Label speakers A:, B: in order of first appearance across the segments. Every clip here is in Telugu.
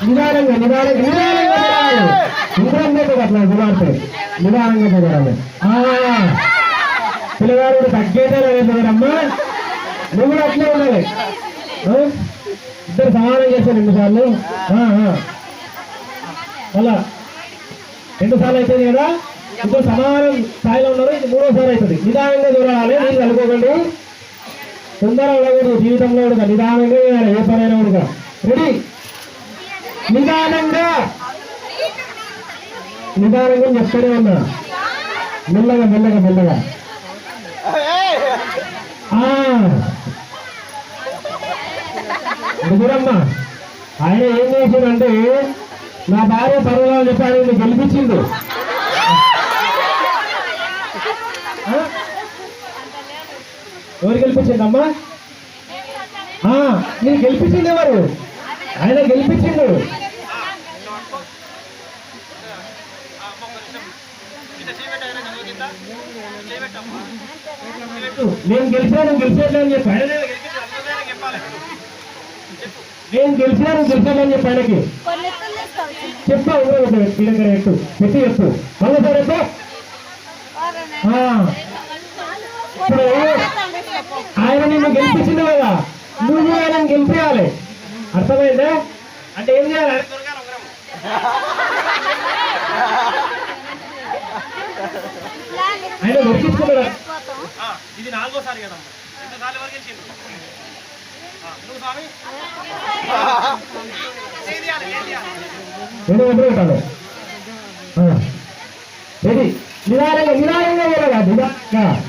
A: నిదానంగా నిదానంగా నిదానంగా తిరగాలి. ఉంగరం కుమార్తె నిదానంగా తిరగాలి ఆ, పిల్లగాడు తగ్గేదే లేదమ్మా నువ్వు కూడా అట్లే ఉండాలి. ఇద్దరు సమానం చేశారు రెండు సార్లు అలా. రెండు సార్లు అవుతుంది కదా? ఇంకో సమానం స్థాయిలో ఉన్నారు. ఇది మూడోసారి అవుతుంది. నిదానంగా చూడాలి. నీళ్ళు కలుపుకోకండి తొందరగా ఉండకూడదు. జీవితంలో కూడా నిదానంగా ఏ పనైనా కూడా రెడీ నిదానంగా. నిదానంగా చెప్తూనే ఉన్నా. మెల్లగా మెల్లగా మెల్లగా. చూడమ్మా. ఆయన ఏం చేసిందంటే నా భార్య పర్వాలని చెప్పి ఆయన గెలిపించిండు. ఎవరు గెలిపించిందమ్మా నేను గెలిపించింది ఎవరు ఆయన గెలిపించిండు. నేను గెలిచాను గెలిచాను అని చెప్పి నేను గెలిచాను గెలిచాను అని చెప్పి. ఆయనకి
B: కొన్ని ఎత్తులు తీసుకోవచ్చు
A: చెప్పా ఊరు దగ్గర ఎత్తు పెట్టి చెప్పు మళ్ళీ సార్ ఆ, ఇప్పుడు ఆయన నిన్ను గెలిపించింది కదా. నువ్వు ఆయన గెలిపించాలి అర్థమైందా? అంటే ఏం చేయాలి? ఆయన దొరికించుకున్నాడు
C: ఇది నాలుగోసారి కదా
A: ఎప్పుడు ఉంటాను రెడీ నిదానంగా నిదానంగా నిదానంగా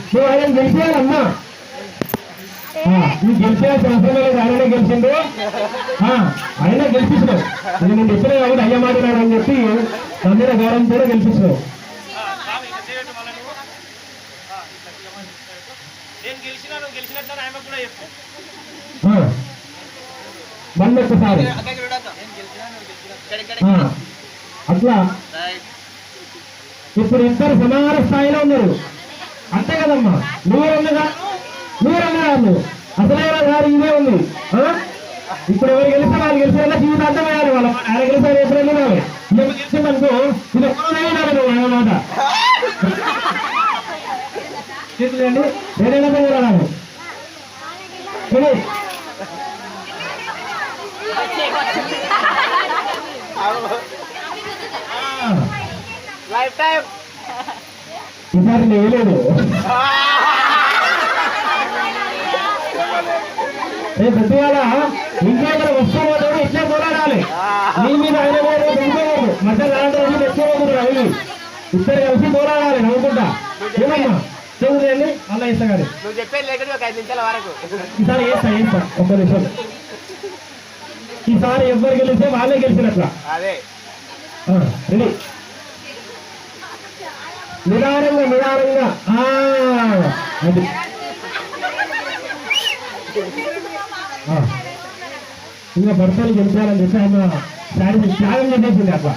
A: నువ్వు ఆయన గెలిచేయాలమ్మా. నువ్వు గెలిచేయాల్సిన అవసరం లేదు ఆయననే గెలిచిండు. ఆయన గెలిపించినావు నేను చెప్పిన కాబట్టి అయ్య మాట్లాడాడు అని చెప్పి నా మీద గౌరవం కూడా గెలిపించినావు
C: ఆ, స్వామి ఇంకా చేయట్టు మళ్ళీ నువ్వు ఆ, ఇట్లా తీయమని చెప్పు. నేను గెలిచినా నువ్వు కూడా చెప్పు.
A: మళ్ళీ ఒక్కసారి ఆ, అట్లా. ఇప్పుడు ఇద్దరు సమాన స్థాయిలో ఉన్నారు. అంతే కదమ్మా. నువ్వు రెండుగా నువ్వు రెండు కాదు అసలైన గారు ఇదే ఉంది. ఆ? ఇప్పుడు ఎవరు గెలిస్తే వాళ్ళు గెలిచేలా జీవితాంతం వేయాలి వాళ్ళ ఆయన గెలిస్తే ఎప్పుడు వెళ్ళాలి ఇక గెలిచిందనుకో ఇది ఎప్పుడు నువ్వు అన్నమాట చేతులండి ఏదైనా.
C: లైఫ్ టైం
A: ఈసారి నేను వేయలేదు. రేపు పొద్దుగాల ఇంకేమైనా వస్తువులతో ఇట్లే పోరాడాలి. నీ మీద ఆయన మధ్య రోజులు తెచ్చుకోకూడదు అవి ఇద్దరు కలిసి పోరాడాలి నవ్వుకుంటా. ఏమమ్మా? చెబుతండి మళ్ళీ ఇస్తా గారు
C: నువ్వు చెప్పేది లేకుండా ఒక ఐదు నిమిషాల వరకు.
A: ఈసారి వేస్తా వేస్తా ఒక్క నిమిషం. ఈసారి ఎవ్వరు గెలిస్తే వాళ్ళే గెలిచినట్ల?
C: అదే.
A: ఆ, రెడీ. నిదానంగా నిదానంగా. ఆ, అది. ఇంకా భర్తలు గెలిచాలని చెప్పి ఆయన శారీ త్యాగం చేసేసింది అట్లా.